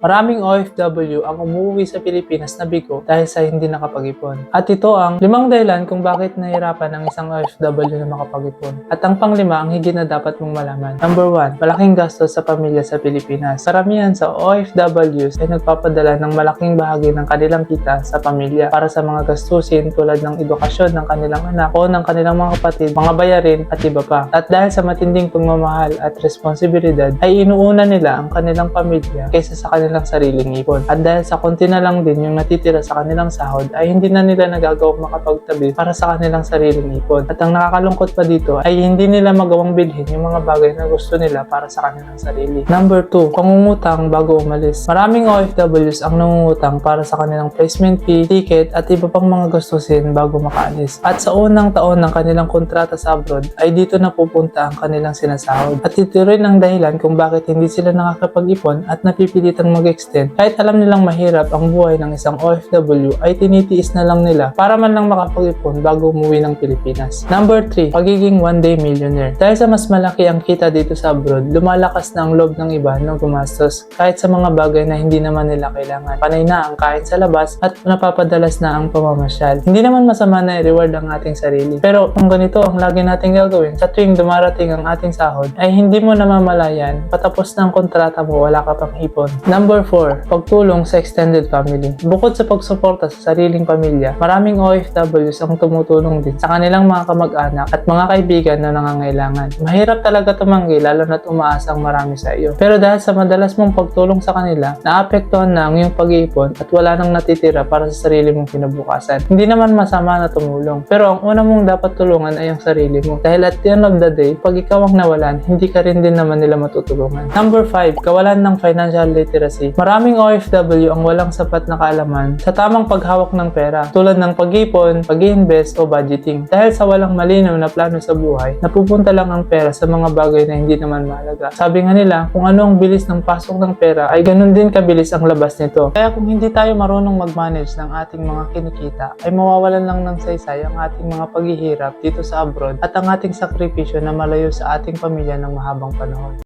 Maraming OFW ang umuwi sa Pilipinas na bigo dahil sa hindi nakapag-ipon. At ito ang limang dahilan kung bakit nahirapan ang isang OFW na makapag-ipon. At ang panglima ang higit na dapat mong malaman. Number 1, malaking gastos sa pamilya sa Pilipinas. Karamihan sa OFWs ay nagpapadala ng malaking bahagi ng kanilang kita sa pamilya para sa mga gastusin tulad ng edukasyon ng kanilang anak o ng kanilang mga kapatid, mga bayarin at iba pa. At dahil sa matinding pagmamahal at responsibilidad ay inuuna nila ang kanilang pamilya kaysa sa kanilang sariling ipon. At dahil sa konti na lang din yung natitira sa kanilang sahod ay hindi na nila nagagawang makapagtabi para sa kanilang sariling ipon. At ang nakakalungkot pa dito ay hindi nila magawang bilhin yung mga bagay na gusto nila para sa kanilang sarili. Number 2, pangungutang bago umalis. Maraming OFWs ang nangungutang para sa kanilang placement fee, ticket at iba pang mga gastusin bago makaalis. At sa unang taon ng kanilang kontrata sa abroad ay dito na pupunta ang kanilang sinasahod. At ito rin ang dahilan kung bakit hindi sila nakakapag-ipon at napipilitang mag-extend. Kahit alam nilang mahirap ang buhay ng isang OFW ay tinitiis na lang nila para man lang makapag-ipon bago umuwi ng Pilipinas. Number 3, pagiging one day millionaire. Dahil sa mas malaki ang kita dito sa abroad, lumalakas na ang loob ng iba na gumastos kahit sa mga bagay na hindi naman nila kailangan. Panay na ang kain sa labas at napapadalas na ang pamamasyal. Hindi naman masama na i-reward ang ating sarili. Pero kung ganito ang lagi nating gagawin, sa tuwing dumarating ang ating sahod, ay hindi mo namamalayan, patapos ng kontrata mo, wala ka pang ipon. Number 4, pagtulong sa extended family. Bukod sa pagsuporta sa sariling pamilya, maraming OFWs ang tumutulong din sa kanilang mga kamag-anak at mga kaibigan na nangangailangan. Mahirap talaga tumanggi lalo na't umaasang marami sa iyo. Pero dahil sa madalas mong pagtulong sa kanila, naapektuhan na ang iyong pag-iipon at wala nang natitira para sa sarili mong kinabukasan. Hindi naman masama na tumulong. Pero ang una mong dapat tulungan ay ang sarili mo. Dahil at the end of the day, pag ikaw ang nawalan, hindi ka rin din naman nila matutulungan. Number 5, kawalan ng financial literacy. Maraming OFW ang walang sapat na kaalaman sa tamang paghawak ng pera, tulad ng pag-ipon, pag-invest o budgeting. Dahil sa walang malinaw na plano sa buhay, napupunta lang ang pera sa mga bagay na hindi naman mahalaga. Sabi nga nila, kung ano ang bilis ng pasok ng pera, ay ganun din kabilis ang labas nito. Kaya kung hindi tayo marunong mag-manage ng ating mga kinikita, ay mawawalan lang ng saysay ang ating mga paghihirap dito sa abroad at ang ating sakripisyo na malayo sa ating pamilya ng mahabang panahon.